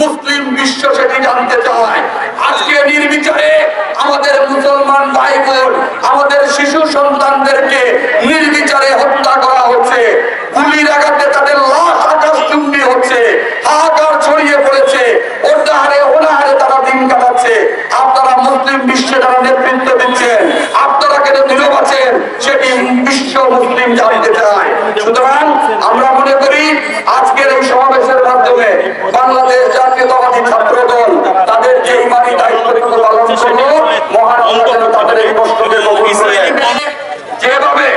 মুসলিম বিশ্ব সেটি জানতে চায়। আজকে নির্বিচারে আমাদের মুসলমান ভাই আমাদের শিশু সন্তানদেরকে নির্বিচারে হত্যা করা হচ্ছে। গুলির আঘাতে তাদের লাশ আকাশ চুম্বি হচ্ছে হাহাকার ছড়িয়ে পড়েছে অর্ধাহারে অনাহারে তারা দিন কাটাচ্ছে। আপনারা মুসলিম বিশ্বে যারা নেতৃত্ব দিচ্ছেন, আপনারা কেন নীরব আছেন সেটি বিশ্ব মুসলিম জানতে চায়। সুতরাং আমরা মনে করি আজকের এই মাধ্যমে বাংলাদেশ জাতীয়তাবাদী ছাত্র দল তাদের যে ইমানি দায়িত্বটুকু পালন করল, মহান তাদের এই কষ্টকে যেভাবে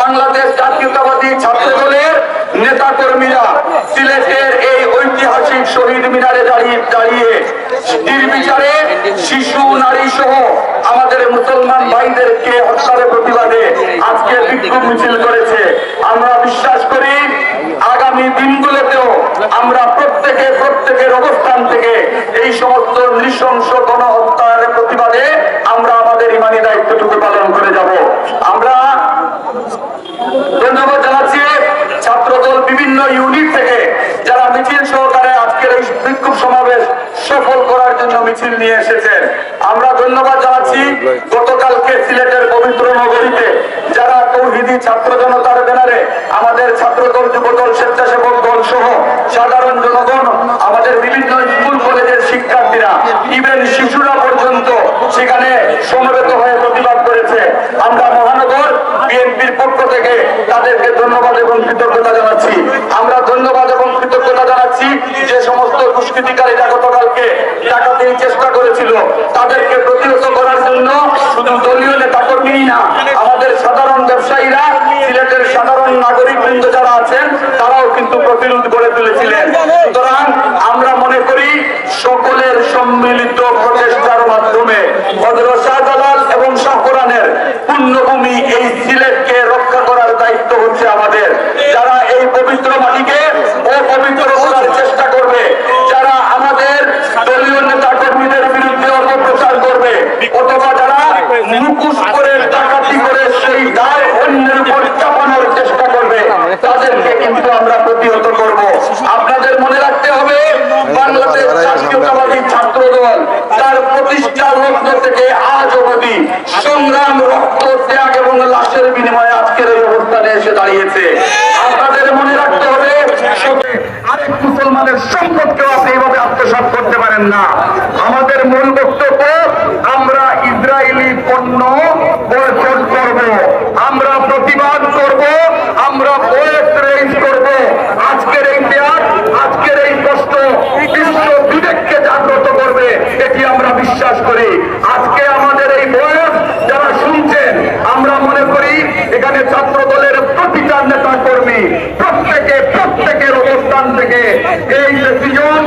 বাংলাদেশ জাতীয়তাবাদী ছাত্র দলের নেতা কর্মীরা সিলেটের এই ঐতিহাসিক শহীদ মিনারে দাঁড়িয়ে দাঁড়িয়ে নির্বিচারে শিশু, নারী সহ আমাদের মুসলমান ভাইদেরকে হত্যার প্রতিবাদে আজকে বিক্ষোভ মিছিল করেছে। আমরা বিশ্বাস করি, আগামী দিনগুলোতেও আমরা প্রত্যেকে প্রত্যেকের অবস্থান থেকে এই সমস্ত নৃশংস গণহত্যার প্রতিবাদে আমরা আমাদের ইমানি দায়িত্বটুকু পালন করে যাব। আমরা ধন্যবাদ জানাচ্ছি ছাত্রদল বিভিন্ন ইউনিট থেকে যারা মিছিল সহকারে আজকের এই বিক্ষোভ সমাবেশ সফল করার জন্য মিছিল নিয়ে এসেছেন। আমরা ধন্যবাদ জানাচ্ছি গতকালকে সিলেটের পবিত্র নগরীতে যারা তৌহিদি ছাত্র জনতার ব্যানারে আমাদের ছাত্রদল, যুবদল, স্বেচ্ছাসেবক দল সহ সাধারণ জনগণ, আমাদের বিভিন্ন স্কুল, কলেজের শিক্ষার্থীরা ইভেন শিশুরা পর্যন্ত সেখানে সমবেত হয়ে প্রতিবাদ করেছে। আমরা মহানগর বিএনপির পক্ষ থেকে তাদেরকে ধন্যবাদ এবং কৃতজ্ঞতা জানাচ্ছি আমরা ধন্যবাদ এবং কৃতজ্ঞতা জানাচ্ছি যে সমস্ত দুষ্কৃতিকারীরা গতকালকে ডাকাতির চেষ্টা করেছিল তাদেরকে প্রতিহত করার জন্য শুধু দলীয় নেতা কর্মী না আমাদের সাধারণ ব্যবসায়ীরা সিলেটের সাধারণ নাগরিক বৃন্দ যারা আছেন, তারাও কিন্তু প্রতিরোধ গড়ে তুলেছিলেন। সুতরাং আমরা মনে করি সকলের সম্মিলিত প্রচেষ্টার মাধ্যমে শাহজালাল এবং শাহপুরানের পুণ্যভূমি এই সিলেটকে রক্ষা করার দায়িত্ব হচ্ছে আমাদের। যারা এই পবিত্র মাটিকে অপবিত্র করার চেষ্টা করবে, যারা আমাদের দলীয় নেতা কর্মীদের বিরুদ্ধে অপপ্রচার করবে, অথবা যারা মুখুশ করে সেই দায় অন্যের উপর চাপানোর চেষ্টা করবে তাদেরকে কিন্তু আমরা প্রতিহত করব আপনাদের মনে রাখতে হবে বাংলাদেশ জাতীয়তাবাদী ছাত্র দল তার প্রতিষ্ঠা লগ্ন থেকে আজ অবধি সংগ্রাম, রক্ত, ত্যাগ এবং লাশের বিনিময়ে আজকের এই অবস্থানে এসে দাঁড়িয়েছে। আপনাদের মনে রাখতে হবে আরেক মুসলমানের সম্পদকেও আপনি এইভাবে আত্মসাৎ করতে পারেন না। আমাদের মূল বক্তব্য, আমরা ইসরায়েলি পণ্য বয়কট করব, আমরা প্রতিবাদ করব, আমরা বয়স রেজ করব আজকের এই ত্যাগ আজকের এই কষ্ট বিশ্ব বিবেককে জাগ্রত করবে এটি আমরা বিশ্বাস করি আজকে আমাদের এই বয়স যারা শুনছেন আমরা মনে করি এখানে ছাত্র দলের প্রতিটা নেতা কর্মী প্রত্যেকে প্রত্যেকের অবস্থান থেকে এই ডিসিশন